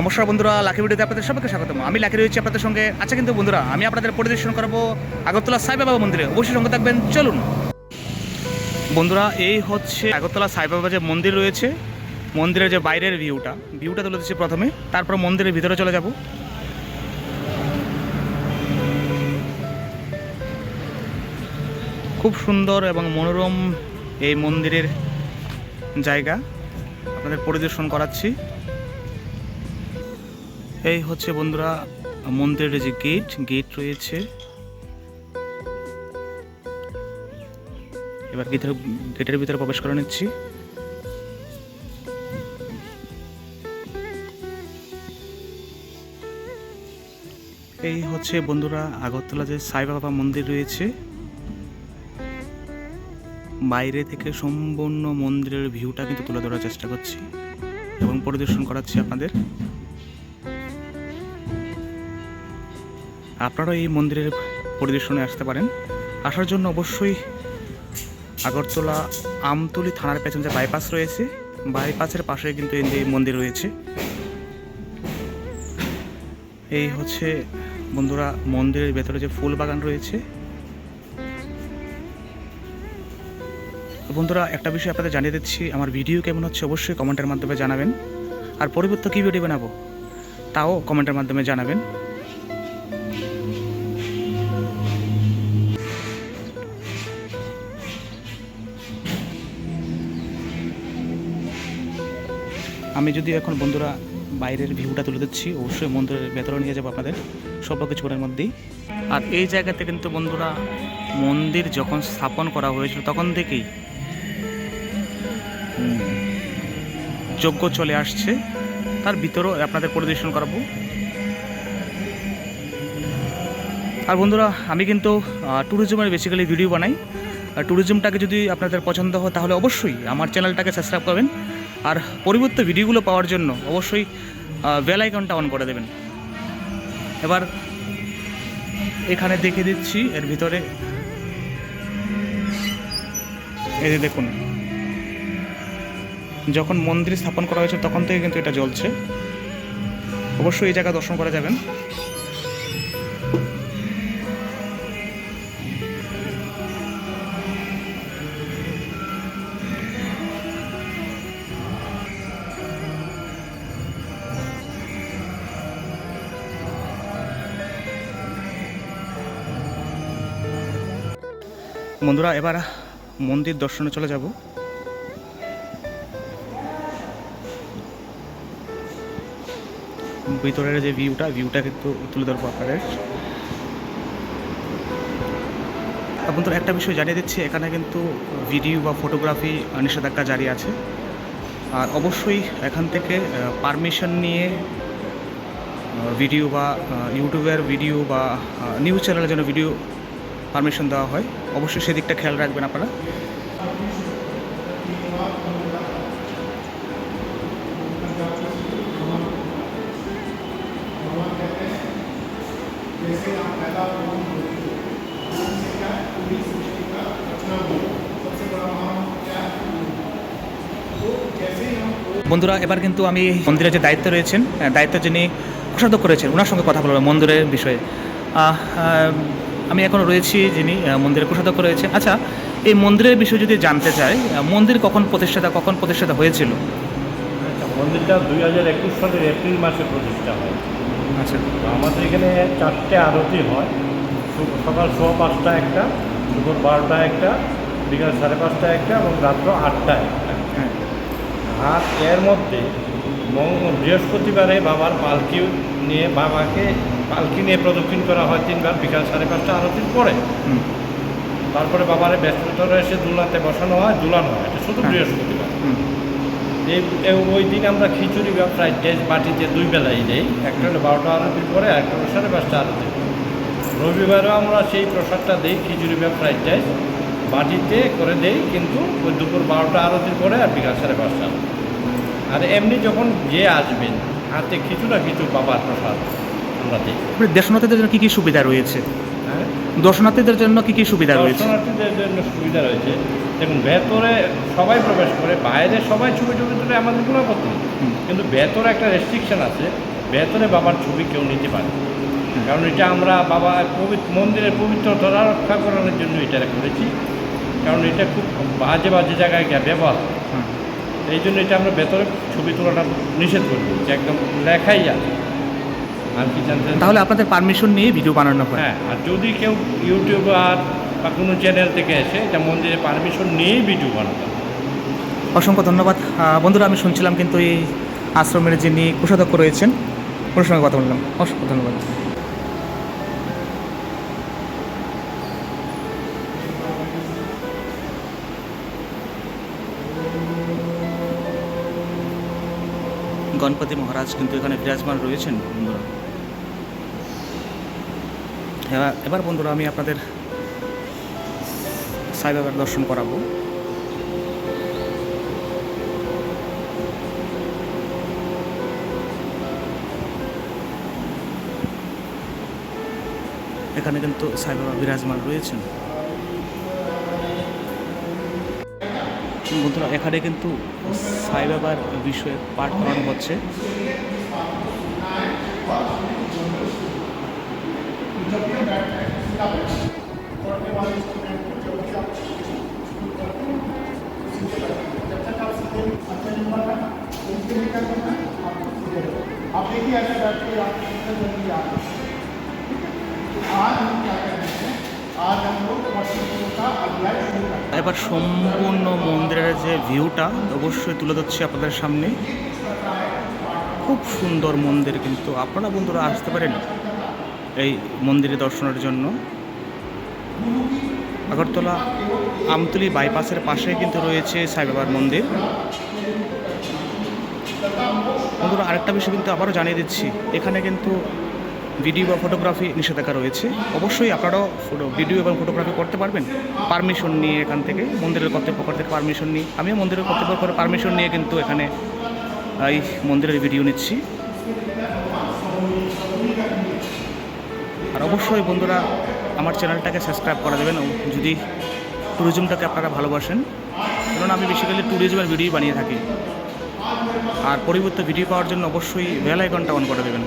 নমস্কার বন্ধুরা, লাকি ভিডিওতে আপনাদের সবাইকে স্বাগতম। আমি লাকি রয়েছি আপনাদের সঙ্গে। আচ্ছা কিন্তু বন্ধুরা, আমি আপনাদের পরিদর্শন করব আগরতলা সাইবাবা মন্দিরে। অবশ্যই সঙ্গে থাকবেন, চলুন। বন্ধুরা, এই হচ্ছে আগরতলা সাইবাবা যে মন্দির রয়েছে, মন্দিরের যে বাইরের ভিউটা। ভিউটা তুলে দিচ্ছি প্রথমে, তারপর মন্দিরের ভিতরে চলে যাব। খুব সুন্দর এবং মনোরম এই মন্দিরের জায়গা। আপনাদের পরিদর্শন করাচ্ছি। এই হচ্ছে বন্ধুরা মন্দিরের যে গেট গেট রয়েছে। এবার গেটের গেটের ভিতরে প্রবেশ করে নিচ্ছি। এই হচ্ছে বন্ধুরা আগরতলা যে সাই বাবা মন্দির রয়েছে। বাইরে থেকে সম্পূর্ণ মন্দিরের ভিউটা কিন্তু তুলে ধরার চেষ্টা করছি এবং পরিদর্শন করাচ্ছি আপনাদের। আপনারা এই মন্দিরের পরিদর্শনে আসতে পারেন। আসার জন্য অবশ্যই আগরতলা আমতলি থানার পেছনে যে বাইপাস রয়েছে বাইপাসের পাশে কিন্তু এই মন্দির রয়েছে। এই হচ্ছে বন্ধুরা মন্দিরের ভেতরে যে ফুল বাগান রয়েছে। বন্ধুরা, একটা বিষয় আপনাদের জানিয়ে দিচ্ছি, আমার ভিডিও কেমন হচ্ছে অবশ্যই কমেন্টের মাধ্যমে জানাবেন। আর পরিবর্তে কী ভিডিও বানাবো, তাও কমেন্টের মাধ্যমে জানাবেন। আমি যদি এখন বন্ধুরা বাইরের ভিউটা তুলে দিচ্ছি, অবশ্যই মন্দিরের ভেতরে নিয়ে যাব আপনাদের। সব কিছুর মধ্যেই। আর এই জায়গাতে কিন্তু বন্ধুরা মন্দির যখন স্থাপন করা হয়েছিল, তখন থেকেই যজ্ঞ চলে আসছে। তার ভিতরেও আপনাদের পরিদর্শন করাবো। আর বন্ধুরা, আমি কিন্তু ট্যুরিজমের বেসিক্যালি ভিডিও বানাই। ট্যুরিজমটাকে যদি আপনাদের পছন্দ হয়, তাহলে অবশ্যই আমার চ্যানেলটাকে সাবস্ক্রাইব করবেন। আর পরিবর্তে ভিডিওগুলো পাওয়ার জন্য অবশ্যই বেল আইকনটা অন করে দেবেন। এবার এখানে দেখে দিচ্ছি, এর ভিতরে এই যে দেখুন, যখন মন্দির স্থাপন করা হয়েছে, তখন থেকে কিন্তু এটা জ্বলছে। অবশ্যই এই জায়গা দর্শন করা যাবেন। বন্ধুরা, এবার মন্দির দর্শনে চলে যাব। ভিতরের যে ভিউটা ভিউটা কিন্তু তুলে ধরবো আপনাদের। বন্ধুরা, একটা বিষয় জানিয়ে দিচ্ছি, এখানে কিন্তু ভিডিও বা ফটোগ্রাফি নিষেধাজ্ঞা জারি আছে। আর অবশ্যই এখান থেকে পারমিশন নিয়ে ভিডিও বা ইউটিউবের ভিডিও বা নিউজ চ্যানেলের জন্য ভিডিও পারমিশন দেওয়া হয়। অবশ্যই সেদিকটা খেয়াল রাখবেন আপনারা। বন্ধুরা, এবার কিন্তু আমি মন্দিরে যে দায়িত্ব রয়েছেন দায়িত্ব যিনি কোষাধ্যক্ষ করেছেন ওনার সঙ্গে কথা বলব মন্দিরের বিষয়ে। আমি এখন রয়েছি যিনি মন্দিরের কোষাধ্যক্ষ রয়েছেন। আচ্ছা এই মন্দিরের বিষয়ে যদি জানতে চাই মন্দির কখন প্রতিষ্ঠাতা কখন প্রতিষ্ঠাতা হয়েছিল? মন্দিরটা দুই হাজার একুশ সালের এপ্রিল মাসে প্রতিষ্ঠা হয়। আচ্ছা। তো আমাদের এখানে চারটে আরতি হয়। সকাল সোয়া পাঁচটা একটা দুপুর বারোটা একটা বিকাল সাড়ে পাঁচটা একটা এবং রাত্র আটটা একটা। হ্যাঁ। আর এর মধ্যে বৃহস্পতিবারে বাবার পালকি নিয়ে বাবাকে পালকি নিয়ে প্রদক্ষিণ করা হয় তিনবার বিকাল সাড়ে পাঁচটা আরতির পরে তারপরে বাবারে ব্যস্ততর এসে দুলাতে বসানো হয় দুলানো হয় এটা শুধু হ্যাঁ। বৃহস্পতিবার এই ওই দিন আমরা খিচুড়ি বা ফ্রাইড রাইস বাটিতে দুই বেলাই দেই একটা হলো বারোটা আরতির পরে আর একটা হলো সাড়ে পাঁচটা আরতির। রবিবারও আমরা সেই প্রসাদটা দিই খিচুড়ি বা ফ্রাইড রাইস বাটিতে করে দেই কিন্তু ওই দুপুর বারোটা আরতির পরে আর বিকাল সাড়ে পাঁচটা। আর এমনি যখন যে আসবেন হাতে খিচুড়া কিছু বাবার প্রসাদ আমরা দর্শনার্থীদের জন্য কী কী সুবিধা রয়েছে? হ্যাঁ? দর্শনার্থীদের জন্য কী কী সুবিধা রয়েছে? দর্শনার্থীদের জন্য সুবিধা রয়েছে। দেখুন ভেতরে সবাই প্রবেশ করে বাইরে সবাই ছবি টবি তুলে আমাদের কোনো আপত্তি কিন্তু ভেতরে একটা রেস্ট্রিকশন আছে ভেতরে বাবার ছবি কেউ নিতে পারে কারণ এটা আমরা বাবা পবিত্র মন্দিরের পবিত্রতা রক্ষা করানোর জন্য এটা করেছি। কারণ এটা খুব বাজে বাজে জায়গায় গিয়ে ব্যবহার। এই জন্য এটা আমরা ভেতরে ছবি তোলাটা নিষেধ করে যে একদম লেখাই আছে। আর কি জানতে তাহলে আপনাদের পারমিশন নিয়ে ভিডিও বানানো হয়। হ্যাঁ আর যদি কেউ ইউটিউবার বা কোনো চ্যানেল থেকে এসে এটা মন্দিরে পারমিশন নিয়েই ভিডিও বানাতে অসংখ্য ধন্যবাদ। বন্ধুরা আমি শুনছিলাম কিন্তু এই আশ্রমের যিনি কোষাধ্যক্ষ রয়েছেন ওর সঙ্গে কথা বললাম। অসংখ্য ধন্যবাদ। গণপতি মহারাজ কিন্তু এখানে বিরাজমান রয়েছেন, বন্ধুরা। এবার বন্ধুরা আমি আপনাদের সাইবাবার দর্শন করাবো। এখানে কিন্তু সাই বাবা বিরাজমান রয়েছেন। বন্ধুরা এখানে কিন্তু সাই বাবার বিষয়ে পাঠ করানো হচ্ছে आप देखिए ऐसे बैठ के आप कितना जल्दी आ गए आज हम क्या कर এবার সম্পূর্ণ মন্দিরের যে ভিউটা অবশ্যই তুলে ধরছি আপনাদের সামনে। খুব সুন্দর মন্দির কিন্তু। আপনারা বন্ধুরা আসতে পারেন এই মন্দিরে দর্শনের জন্য। আগরতলা আমতলি বাইপাসের পাশে কিন্তু রয়েছে সাইবাবার মন্দির। বন্ধুরা আরেকটা বিষয় কিন্তু আবারও জানিয়ে দিচ্ছি। এখানে কিন্তু ভিডিও বা ফটোগ্রাফি নিষেধাজ্ঞা রয়েছে। অবশ্যই আপনারাও ফটো, ভিডিও এবং ফটোগ্রাফি করতে পারবেন। পারমিশন নিয়ে এখান থেকে, মন্দিরের কর্তৃপক্ষ থেকে পারমিশন নিয়ে। আমিও মন্দিরের কর্তৃপক্ষের পারমিশন নিয়ে কিন্তু এখানে, এই মন্দিরের ভিডিও নিচ্ছি। আর অবশ্যই বন্ধুরা, আমার চ্যানেলটাকে সাবস্ক্রাইব করে দেবেন যদি ট্যুরিজমটাকে আপনারা ভালোবাসেন কারণ আমি বেসিক্যালি ট্যুরিজমের ভিডিও বানিয়ে থাকি। আর পরিবর্তে ভিডিও পাওয়ার জন্য অবশ্যই বেল আইকনটা অন করে দেবেন।